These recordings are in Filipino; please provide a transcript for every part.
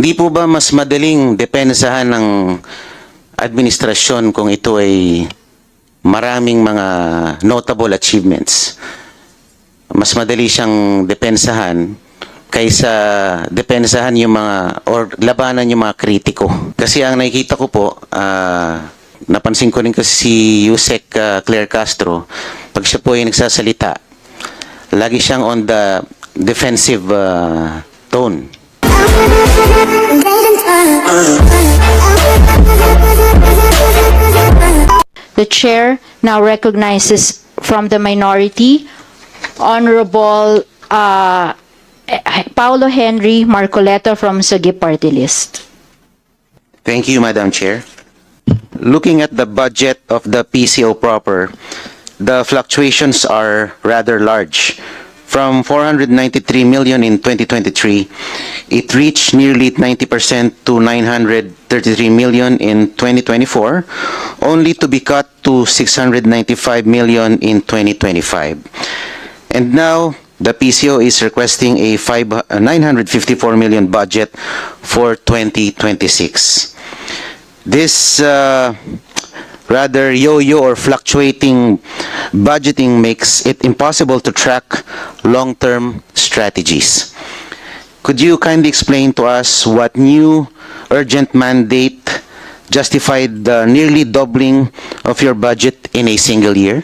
Di po ba mas madaling depensahan ng administrasyon kung ito ay maraming mga notable achievements? Mas madali siyang depensahan kaysa depensahan yung mga or labanan yung mga kritiko. Kasi ang nakikita ko po, ah, napansin ko rin kasi si Yusek ah, Claire Castro, pag siya po ay nagsasalita, lagi siyang on the defensive ah, tone. The chair now recognizes from the minority Honorable uh, eh, Paulo Henry Marcoleta from Sagi Party List. Thank you, Madam Chair. Looking at the budget of the PCO proper, the fluctuations are rather large. From 493 million in 2023, it reached nearly 90% to 933 million in 2024, only to be cut to 695 million in 2025. And now, the PCO is requesting a a 954 million budget for 2026. This uh, rather yo-yo or fluctuating budgeting makes it impossible to track long-term strategies. Could you kindly explain to us what new urgent mandate justified the nearly doubling of your budget in a single year?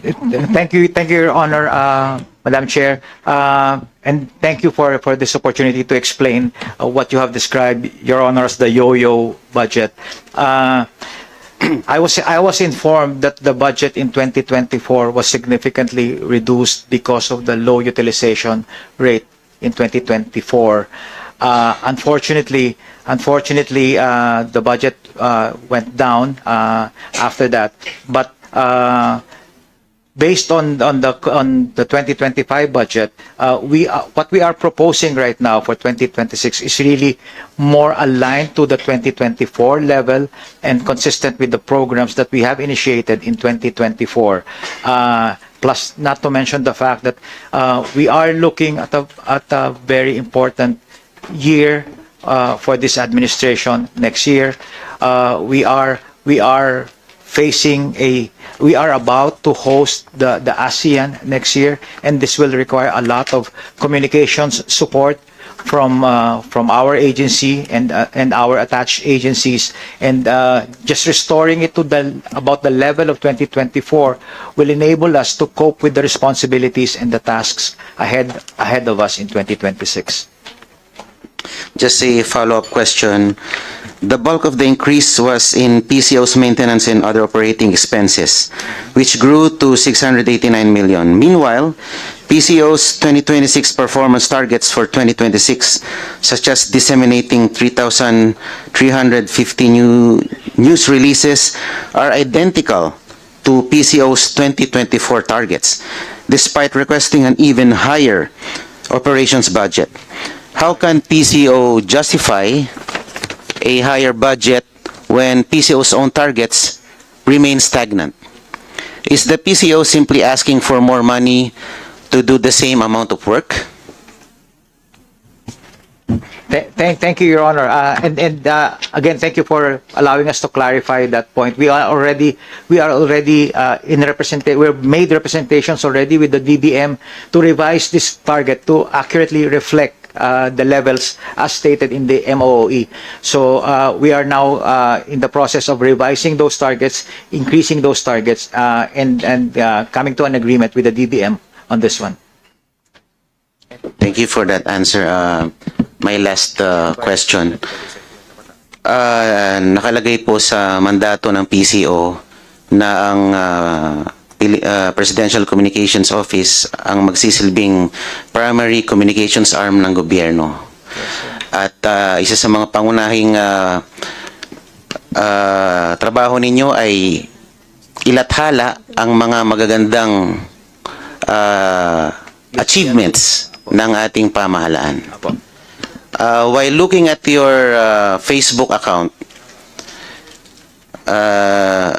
Thank you, thank you, Your Honor, uh, Madam Chair, uh, and thank you for, for this opportunity to explain uh, what you have described, Your Honor, as the yo-yo budget. Uh, I was, I was informed that the budget in 2024 was significantly reduced because of the low utilization rate in 2024. Uh, Unfortunately, unfortunately, uh, the budget uh, went down uh, after that, but uh, based on on the on the 2025 budget, uh, we are, what we are proposing right now for 2026 is really more aligned to the 2024 level and consistent with the programs that we have initiated in 2024. Uh, plus, not to mention the fact that uh, we are looking at a at a very important year uh, for this administration next year. Uh, we are we are facing a we are about to host the the ASEAN next year and this will require a lot of communications support from uh, from our agency and uh, and our attached agencies. And uh, just restoring it to the about the level of 2024 will enable us to cope with the responsibilities and the tasks ahead ahead of us in 2026 Just a follow-up question. The bulk of the increase was in PCO's maintenance and other operating expenses, which grew to 689 million. Meanwhile, PCO's 2026 performance targets for 2026, such as disseminating 3,350 new news releases, are identical to PCO's 2024 targets, despite requesting an even higher operations budget. How can PCO justify a higher budget when PCO's own targets remain stagnant? Is the PCO simply asking for more money to do the same amount of work? Th- Thank, thank you, Your Honor. Uh, and and uh, again, thank you for allowing us to clarify that point. We are already we are already uh, in represent we've made representations already with the DBM to revise this target to accurately reflect uh, the levels as stated in the MOOE. So uh, we are now uh, in the process of revising those targets, increasing those targets, uh, and and uh, coming to an agreement with the DBM on this one. Thank you for that answer. Uh, my last uh, question. Uh, nakalagay po sa mandato ng PCO na ang uh, uh, Presidential Communications Office ang magsisilbing primary communications arm ng gobyerno. At uh, isa sa mga pangunahing uh, uh, trabaho ninyo ay ilathala ang mga magagandang uh, achievements ng ating pamahalaan. Uh, while looking at your uh, Facebook account, uh,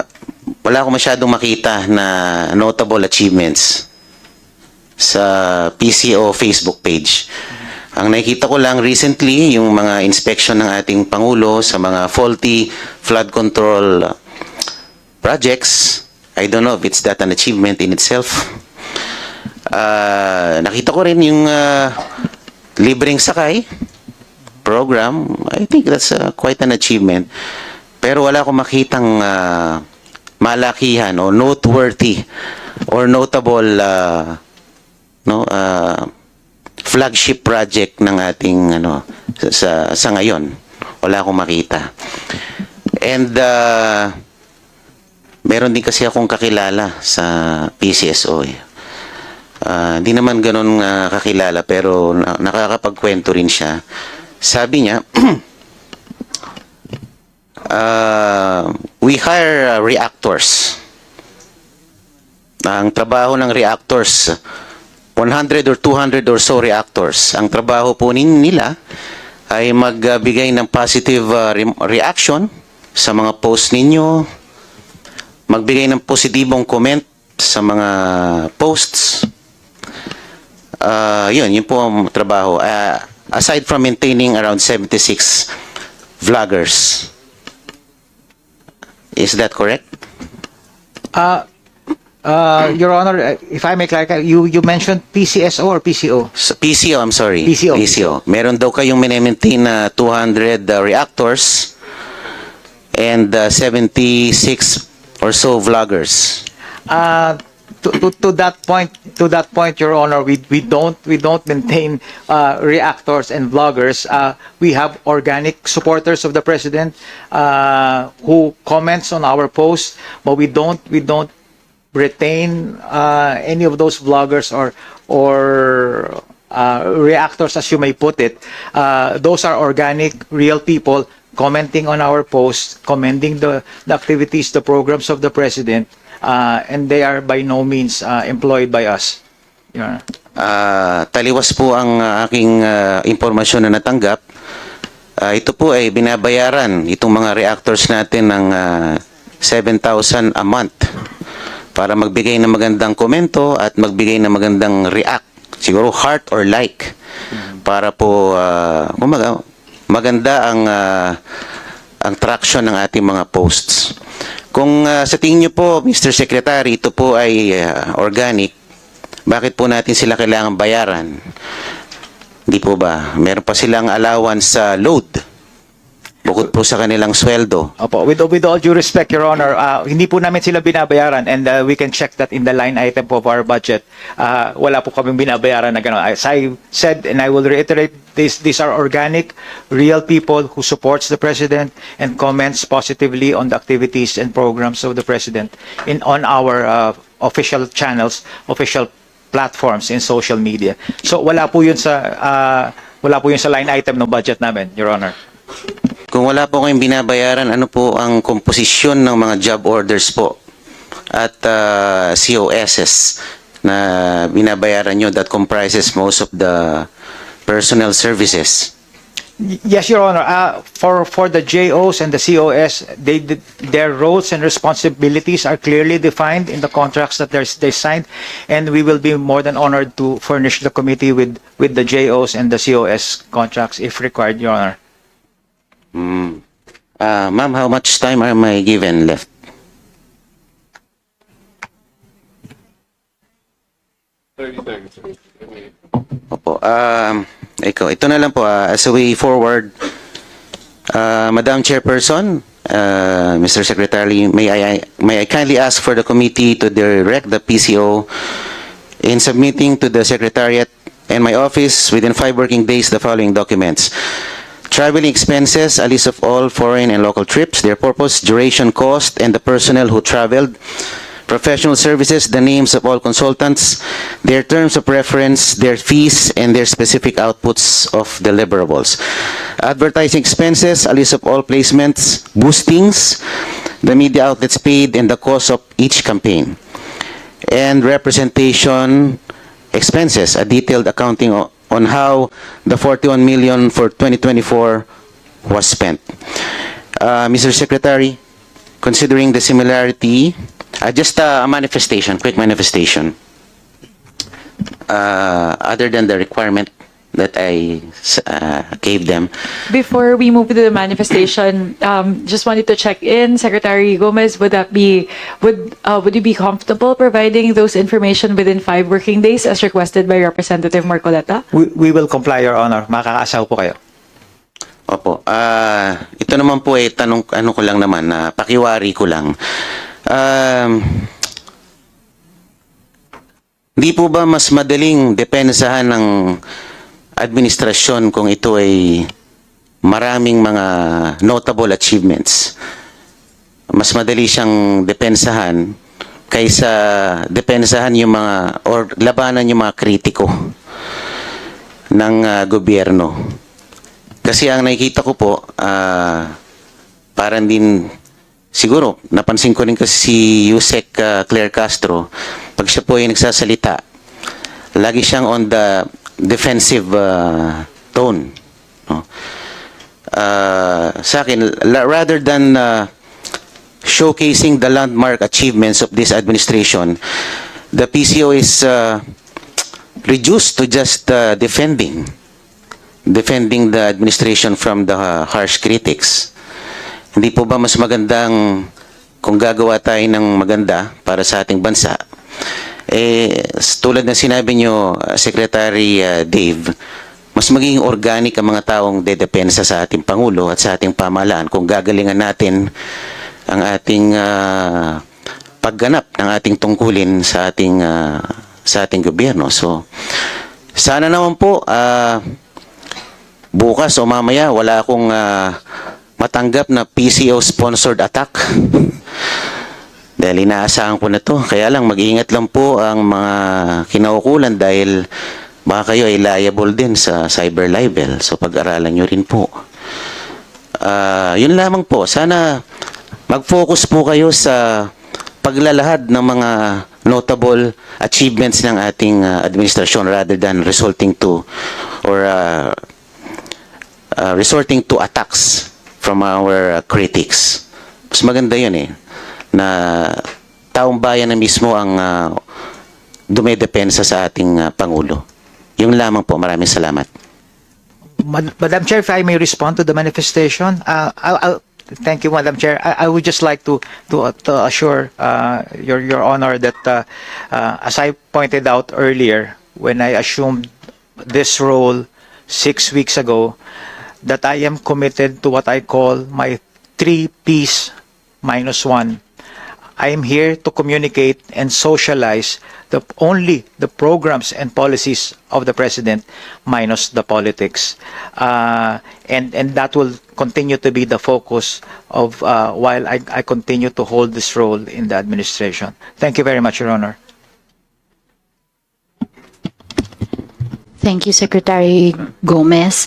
wala akong masyadong makita na notable achievements sa PCO Facebook page. Ang nakikita ko lang recently, yung mga inspection ng ating Pangulo sa mga faulty flood control projects. I don't know if it's that an achievement in itself. Ah, nakita ko rin yung ah, libreng sakay program. I think that's uh, quite an achievement. Pero wala akong makitang ah, malakihan o noteworthy or notable uh, no uh, flagship project ng ating ano sa sa, ngayon. Wala akong makita. And uh, meron din kasi akong kakilala sa PCSO eh. Ah, hindi naman ganun ah, kakilala pero na- nakakapagkwento rin siya. Sabi niya, ah, we hire ah, reactors. Ang trabaho ng reactors, 100 or 200 or so reactors. Ang trabaho po nila ay magbigay ng positive ah, re- reaction sa mga post ninyo, magbigay ng positibong comment sa mga posts. Ah, yun, yun po ang trabaho. Ah, aside from maintaining around 76 vloggers. Is that correct? Uh, uh, Your Honor, uh, if I may clarify, you, you mentioned PCSO or PCO? So, PCO, I'm sorry. PCO. PCO. Meron daw kayong minimaintain na 200 uh, reactors and uh, 76 or so vloggers. Uh, to, to, to that point, to that point, Your Honor, we, we don't we don't maintain uh, reactors and vloggers. Uh, we have organic supporters of the president uh, who comments on our posts, but we don't we don't retain uh, any of those vloggers or or uh, reactors, as you may put it. Uh, those are organic, real people commenting on our posts, commending the, the activities, the programs of the president, uh, and they are by no means uh, employed by us. Your Honor. Ah, taliwas po ang ah, aking ah, impormasyon na natanggap. Ah, ito po ay binabayaran itong mga reactors natin ng ah, 7,000 a month para magbigay ng magandang komento at magbigay ng magandang react. Siguro heart or like para po ah, kumaga, maganda ang ah, ang traction ng ating mga posts. Kung ah, sa tingin niyo po, Mr. Secretary, ito po ay ah, organic, bakit po natin sila kailangan bayaran? Hindi po ba? Meron pa silang allowance sa load. Bukod po sa kanilang sweldo. Opo, with, with all due respect, Your Honor, uh, hindi po namin sila binabayaran and uh, we can check that in the line item of our budget. Uh, wala po kaming binabayaran na gano'n. As I said, and I will reiterate, this, these are organic, real people who supports the President and comments positively on the activities and programs of the President in on our uh, official channels, official platforms in social media. So wala po yun sa uh, wala po yun sa line item ng budget namin, Your Honor. Kung wala po kayong binabayaran, ano po ang komposisyon ng mga job orders po at ah, COSs na binabayaran nyo that comprises most of the personnel services? Yes, Your Honor. Uh, for for the JOs and the COS, they their roles and responsibilities are clearly defined in the contracts that they signed, and we will be more than honored to furnish the committee with with the JOs and the COS contracts if required, Your Honor. Ah, ma'am, how much time am I given left? Opo. Um, ikaw, ito na lang po. ah, as a way forward, uh, Madam Chairperson, uh, Mr. Secretary, may I, may I kindly ask for the committee to direct the PCO in submitting to the Secretariat and my office within five working days the following documents. Traveling expenses, a list of all foreign and local trips, their purpose, duration, cost, and the personnel who traveled. Professional services, the names of all consultants, their terms of reference, their fees, and their specific outputs of deliverables. Advertising expenses, a list of all placements, boostings, the media outlets paid, and the cost of each campaign and representation expenses, a detailed accounting on how the 41 million for 2024 was spent. Uh, Mr. Secretary, considering the similarity, uh, just a manifestation, quick manifestation. uh, other than the requirement that I uh, gave them. Before we move to the manifestation, um, just wanted to check in, Secretary Gomez, would that be, would, uh, would you be comfortable providing those information within five working days as requested by Representative Marcoleta? We, we will comply, Your Honor. Makakaasaw po kayo. Opo. Ah, ito naman po ay tanong ano ko lang naman na pakiwari ko lang. Um, Di po ba mas madaling depensahan ng administrasyon kung ito ay maraming mga notable achievements? Mas madali siyang depensahan kaysa depensahan yung mga or labanan yung mga kritiko ng ah, gobyerno. Kasi ang nakikita ko po, ah, parang din, siguro, napansin ko rin kasi si Yusek ah, Claire Castro, pag siya po ay nagsasalita, lagi siyang on the defensive ah, tone. No? Ah, sa akin, rather than ah, showcasing the landmark achievements of this administration, the PCO is ah, reduced to just ah, defending defending the administration from the uh, harsh critics. Hindi po ba mas magandang kung gagawa tayo ng maganda para sa ating bansa? Eh, tulad ng sinabi nyo, uh, Secretary uh, Dave, mas magiging organic ang mga taong dedepensa sa ating Pangulo at sa ating pamahalaan kung gagalingan natin ang ating uh, pagganap ng ating tungkulin sa ating uh, sa ating gobyerno. So, sana naman po ah, bukas o mamaya wala akong ah, matanggap na PCO sponsored attack. Dahil inaasahan ko na to. Kaya lang mag-iingat lang po ang mga kinaukulan dahil baka kayo ay liable din sa cyber libel. So pag-aralan nyo rin po. Ah, yun lamang po. Sana mag-focus po kayo sa paglalahad ng mga notable achievements ng ating ah, administrasyon rather than resulting to or ah, uh, resorting to attacks from our uh, critics. Mas maganda yun eh, na taong bayan na mismo ang uh, dumedepensa sa ating uh, Pangulo. Yung lamang po, maraming salamat. Mad- Madam Chair, if I may respond to the manifestation, uh, I'll, I'll, thank you, Madam Chair. I, I would just like to to, to assure uh, your your Honor that, uh, uh, as I pointed out earlier, when I assumed this role six weeks ago, that I am committed to what I call my three P's minus one. I am here to communicate and socialize the only the programs and policies of the president minus the politics. Uh, and and that will continue to be the focus of uh, while I, I continue to hold this role in the administration. Thank you very much, Your Honor. Thank you, Secretary Gomez.